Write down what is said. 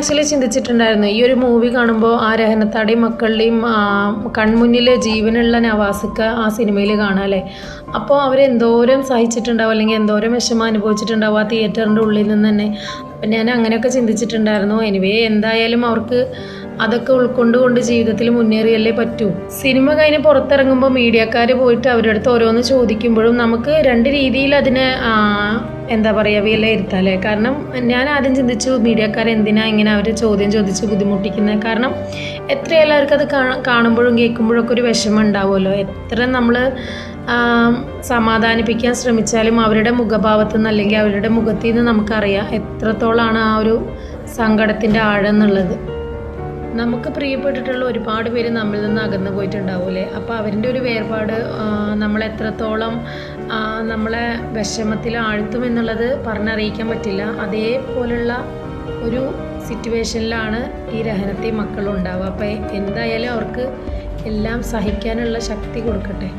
Actually ചിന്തിച്ചിട്ടുണ്ടായിരുന്നു. ഈ ഒരു movie കാണുമ്പോൾ ആ രഹനത്താടെയും മക്കളുടെയും കൺമുന്നിൽ ജീവനുള്ള നവാസിക്ക ആ സിനിമയിൽ കാണാം അല്ലേ? അപ്പോൾ അവരെന്തോരം സഹിച്ചിട്ടുണ്ടാവും അല്ലെങ്കിൽ എന്തോരം വിഷമം അനുഭവിച്ചിട്ടുണ്ടാവും ആ തിയേറ്ററിന്റെ ഉള്ളിൽ നിന്ന് തന്നെ. അപ്പം ഞാൻ അങ്ങനെയൊക്കെ ചിന്തിച്ചിട്ടുണ്ടായിരുന്നു. എനിവേ എന്തായാലും അവർക്ക് അതൊക്കെ ഉൾക്കൊണ്ടുകൊണ്ട് ജീവിതത്തിൽ മുന്നേറിയല്ലേ പറ്റൂ. സിനിമ കഴിഞ്ഞ് പുറത്തിറങ്ങുമ്പോൾ മീഡിയക്കാർ പോയിട്ട് അവരുടെ അടുത്ത് ഓരോന്ന് ചോദിക്കുമ്പോഴും നമുക്ക് രണ്ട് രീതിയിൽ അതിനെ എന്താ പറയുക വിലയിരുത്താല്ലേ? കാരണം ഞാൻ ആദ്യം ചിന്തിച്ചു മീഡിയക്കാർ എന്തിനാ ഇങ്ങനെ അവർ ചോദ്യം ചോദിച്ച് ബുദ്ധിമുട്ടിക്കുന്നത് കാരണം എത്ര എല്ലാവർക്കും അത് കാണുമ്പോഴും കേൾക്കുമ്പോഴും ഒക്കെ ഒരു വിഷമം ഉണ്ടാവുമല്ലോ. എത്ര നമ്മൾ സമാധാനിപ്പിക്കാൻ ശ്രമിച്ചാലും അവരുടെ മുഖഭാവത്തു നിന്ന് അല്ലെങ്കിൽ അവരുടെ മുഖത്തു നിന്ന് നമുക്കറിയാം എത്രത്തോളമാണ് ആ ഒരു സങ്കടത്തിന്റെ ആഴം എന്നുള്ളത്. നമുക്ക് പ്രിയപ്പെട്ടിട്ടുള്ള ഒരുപാട് പേര് നമ്മിൽ നിന്ന് അകന്നു പോയിട്ടുണ്ടാവൂലേ? അപ്പോൾ അവരിന്റെ ഒരു വേർപാട് നമ്മളെത്രത്തോളം നമ്മളെ വിഷമത്തിൽ ആഴ്ത്തും എന്നുള്ളത് പറഞ്ഞറിയിക്കാൻ പറ്റില്ല. അതേപോലുള്ള ഒരു സിറ്റുവേഷനിലാണ് ഈ രഹനത്തെ മക്കളുണ്ടാവുക. അപ്പോൾ എന്തായാലും അവർക്ക് എല്ലാം സഹിക്കാനുള്ള ശക്തി കൊടുക്കട്ടെ.